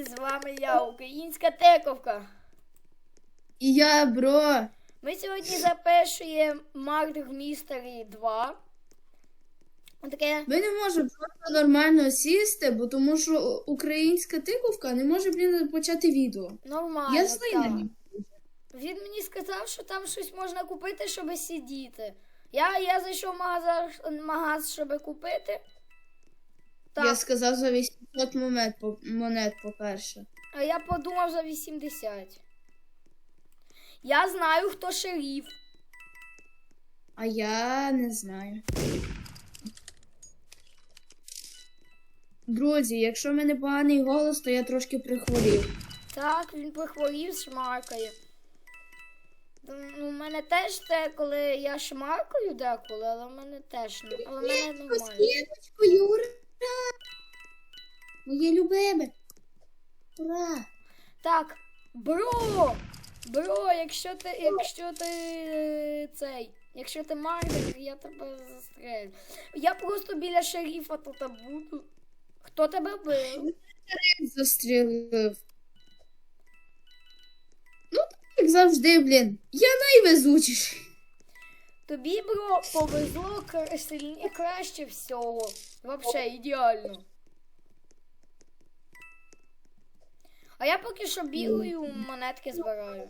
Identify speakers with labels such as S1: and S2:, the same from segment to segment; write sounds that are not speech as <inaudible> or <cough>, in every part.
S1: друзі, з вами я, українська тековка.
S2: І я, бро.
S1: Ми сьогодні запишуємо Murder Mystery 2. Таке.
S2: Ми не можемо просто нормально сісти, бо тому що українська тиковка не може, блін, почати відео.
S1: Нормально.
S2: Я злий на
S1: так.
S2: ній.
S1: Він мені сказав, що там щось можна купити, щоб сидіти. Я, я зайшов в магаз, магаз, щоб купити. Так,
S2: Я сказав за 800 монет, монет, по-перше.
S1: а я подумав за 80. Я знаю, хто шериф.
S2: А я не знаю. Друзі, якщо в мене поганий голос, то я трошки прихворів.
S1: Так, він прихворів, шмаркає. Ну, у мене теж те, коли я шмаркаю деколи, але в мене теж не. Але в мене нормально.
S2: Моє любиме! Ура!
S1: Так, бро! Бро, якщо ти. Якщо ти е, цей. Якщо ти майдер, я тебе застрелю. Я просто біля шерифа тут буду. Хто тебе бив?
S2: Застрілив. Ну, як завжди, блін. Я найвезучіший.
S1: Тобі, бро, повезло краще всього. Вообще ідеально. А я поки що бігаю, монетки збираю.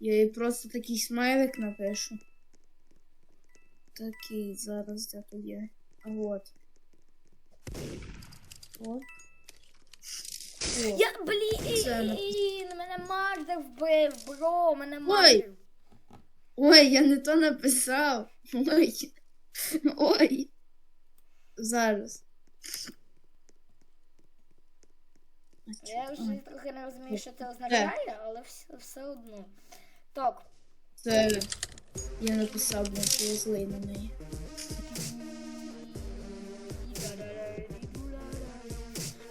S2: Я їй просто такий смайлик напишу. Такий, зараз де то є. А от. О. О.
S1: Я, блін, мене мардер вбив, бро, мене мардер.
S2: Ой, я не то написав. Ой. Ой. Зараз.
S1: Я вже трохи не розумію, що це означає, але все, все одно. Так,
S2: Це я написав, блін, що я злий на неї.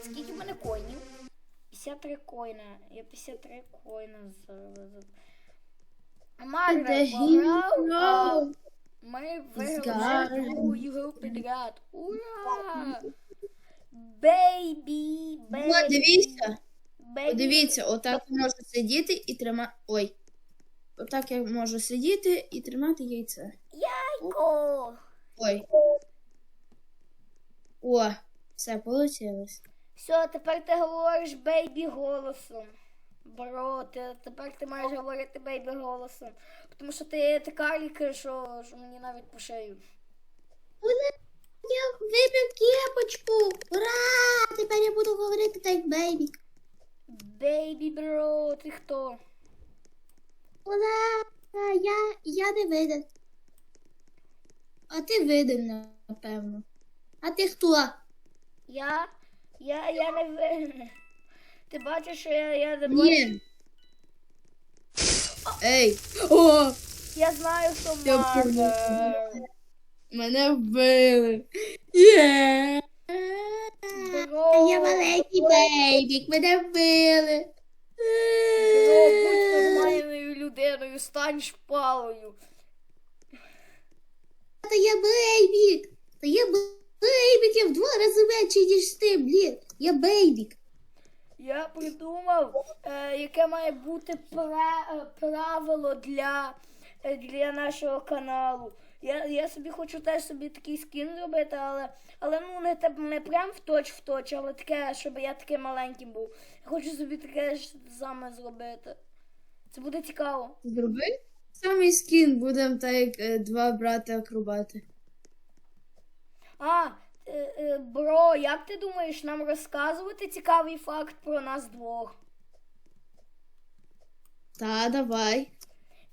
S1: Скільки в мене коїнів? 53 коїна. Я 53 коїна зараз.
S2: The
S1: пограв, Ми виграли другу ігру підряд. Ура! Бейбі, бейбі,
S2: дивіться.
S1: бейбі.
S2: Подивіться, отак я можу сидіти і тримати. Ой. Отак я можу сидіти і тримати яйце.
S1: Яйко.
S2: Ой. О, все, вийшло.
S1: Все, тепер ти говориш бейбі голосом. Бро, ти, тепер ти маєш говорити бейбі голосом. Тому що ти така ліка, що, що мені навіть по шею.
S2: Я вибив кепочку. Ура! Тепер я буду говорити так, бейбі.
S1: Бейбі, бро, ти хто?
S2: Ура! Я, я не виден. А ти виден, напевно. А ти хто?
S1: Я? Я, я не винен. Ти бачиш, що я, я?
S2: Ні. Ей! О!
S1: Я знаю,
S2: Я
S1: мардер.
S2: Мене вбили. Є!
S1: Бро.
S2: Я маленький бейбік, мене вбили.
S1: Бро, будь нормальною людиною, стань шпалою.
S2: Та я бейбік. Та я бейбік, я в два рази менше, ніж ти, блін. Я бейбік.
S1: Я придумав, е, яке має бути пра- е, правило для, для нашого каналу. Я, я собі хочу теж собі такий скін зробити, але, але ну не, не прям в точ в точ, але таке, щоб я таким маленьким був. Я хочу собі таке ж саме зробити. Це буде цікаво.
S2: Зроби самий скін, будемо так як е, два брати акробати.
S1: А, е, е, бро, як ти думаєш нам розказувати цікавий факт про нас двох?
S2: Та, давай.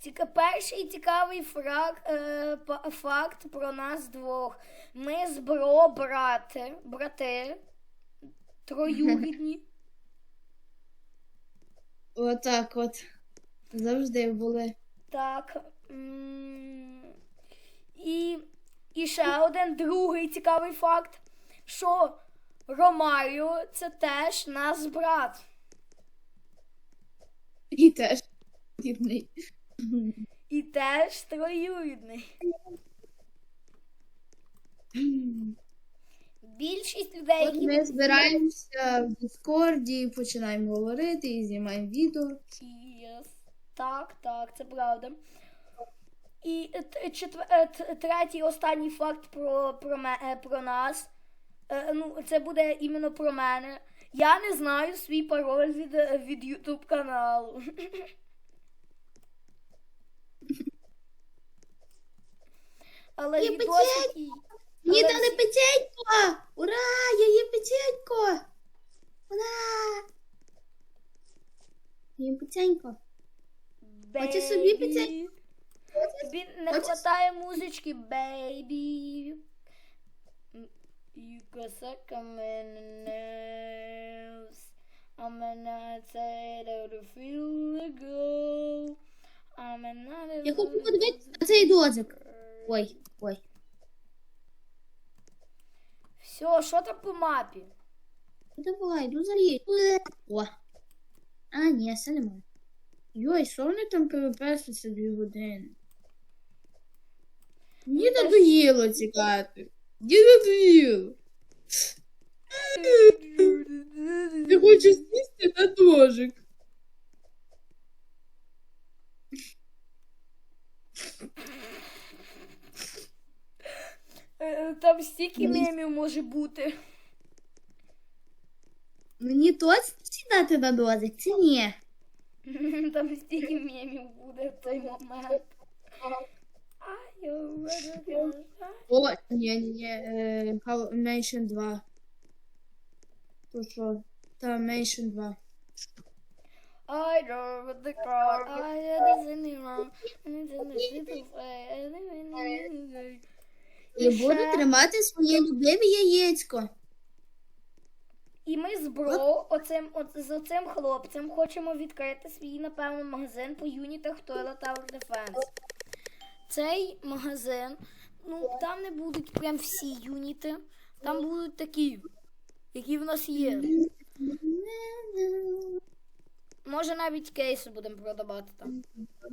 S1: Ціка, перший цікавий фрак, е, факт про нас двох. Ми з бро брати, брати, троюрідні. <laughs>
S2: Отак от. Завжди були.
S1: Так. І, і ще один другий цікавий факт, що Ромаріо це теж наш брат.
S2: І теж. рідний.
S1: І теж троюрідний. більшість людей,
S2: От
S1: які
S2: ми збираємося в Діскорді, починаємо говорити і знімаємо відео.
S1: Yes. Так, так, це правда. І четвер... е, третій останній факт про, про, ме... е, про нас. Е, Ну, це буде іменно про мене. Я не знаю свій пароль від, від YouTube каналу. <laughs> Але
S2: Я
S1: відосики.
S2: Мені
S1: Але
S2: дали печенько! Ура! Я є печенько! Ура! Є печенько. Хочеш собі піти?
S1: Тобі не хватає музички, baby. You got suck on my nerves. I'm not tired of the feel ago. I'm not
S2: Я хочу подивитися на цей дозик. Ой, ой.
S1: Все, що там по мапі?
S2: Ну, Давай, ну залізь. О. А, ні, все немає. Йой, що вони там переписуються дві години? Мені надоїло цікати. Мені надоїло. Я хочу сісти на дожик.
S1: Там стільки
S2: Мені-
S1: мемів може бути.
S2: Мені точно сідати на дозик, чи ні? <laughs>
S1: Там стільки мемів буде в той момент. Ай, я вважаю.
S2: О, ні, ні, е, Hal- Nation 2. То що? Та Nation 2.
S1: I drove the car, I had a cinema, and it's in the little way.
S2: І буду тримати своє любиме яєчко.
S1: І ми з Бро, оцим, от, з оцим хлопцем, хочемо відкрити свій, напевно, магазин по юнітах Toilet Tower Defense. Цей магазин, ну там не будуть прям всі юніти, там будуть такі, які в нас є. Може навіть кейси будемо продавати там.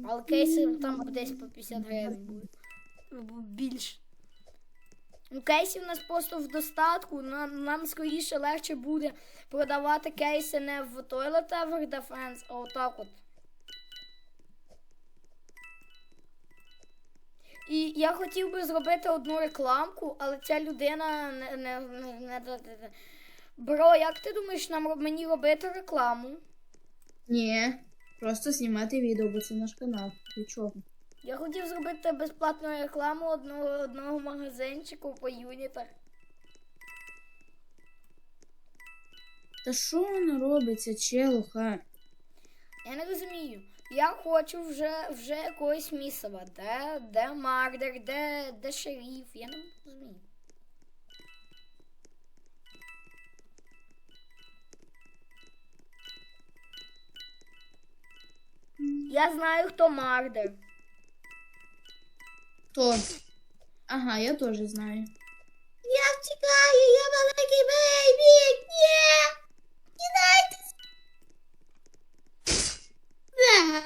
S1: Але кейси там десь по 50 гривень будуть. Більше. Ну, кейсів у нас просто в достатку. Нам, нам скоріше легше буде продавати кейси не в Toilet Tower Defense, а отак от. І я хотів би зробити одну рекламку, але ця людина не. не, не, не. Бро, як ти думаєш нам мені робити рекламу?
S2: Ні, просто знімати відео, бо це наш канал. Для чого?
S1: Я хотів зробити безплатну рекламу одного, одного магазинчику по юнітах.
S2: Та що воно робиться, челуха?
S1: Я не розумію. Я хочу вже, вже якогось місива. Де, де Мардер, де, де шеріф, я не розумію. Я знаю, хто Мардер.
S2: Хто? Ага, я теж знаю. Я втікаю, я маленький бейбі! Ні! Кидайтесь!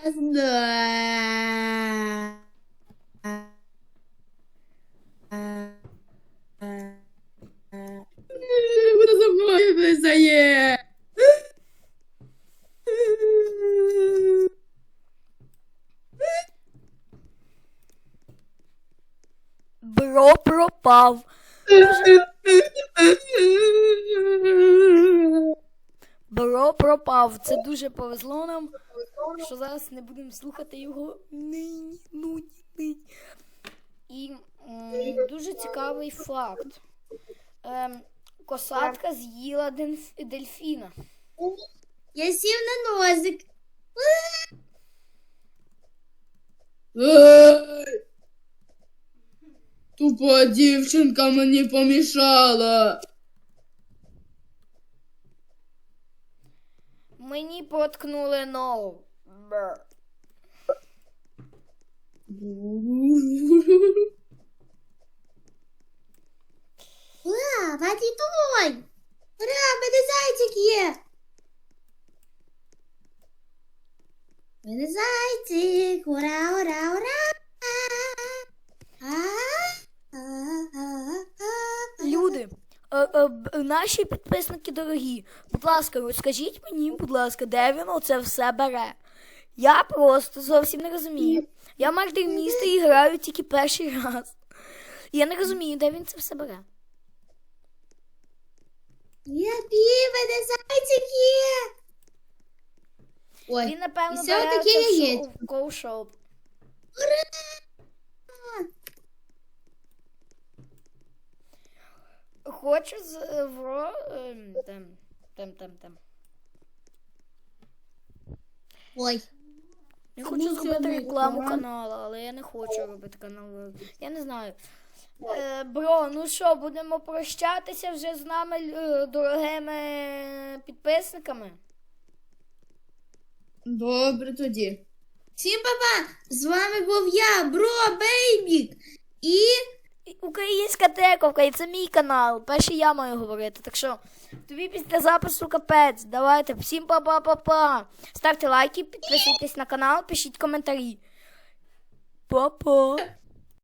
S2: Раз, два.
S1: Пропав. Бро пропав. Це дуже повезло нам, що зараз не будемо слухати його нині, нудь, нині. І м, дуже цікавий факт. Ем, косатка з'їла дельф- дельфіна.
S2: Я сів на носик. Тупа дівчинка мені помішала.
S1: Мені поткнули ногу. Бр.
S2: Ура, той! Ура, в мене зайчик є! В Мене зайчик! Ура, ура, ура! А, а, а, а, а.
S1: Люди, е, е, б- наші підписники дорогі, будь ласка, розкажіть мені, будь ласка, де він оце все бере. Я просто зовсім не розумію. Я мардер міста і граю тільки перший раз. Я не розумію, де він це все бере.
S2: Є піве, зайчики! Ой,
S1: Він, напевно, бере це в
S2: яєчко.
S1: шоу- в коу-шоп. Хочу з е, в ем, там, там, там, там.
S2: ой.
S1: Я хочу зробити рекламу каналу, але я не хочу робити канал. Я не знаю. Е, бро, ну що, будемо прощатися вже з нами, дорогими підписниками.
S2: Добре тоді. Всім папа! З вами був я, бро Бейбік.
S1: І Українська тековка, і це мій канал. Перший я маю говорити. Так що тобі після запису капець. Давайте, всім па-па-па-па. Ставте лайки, підписуйтесь на канал, пишіть коментарі. Па-па.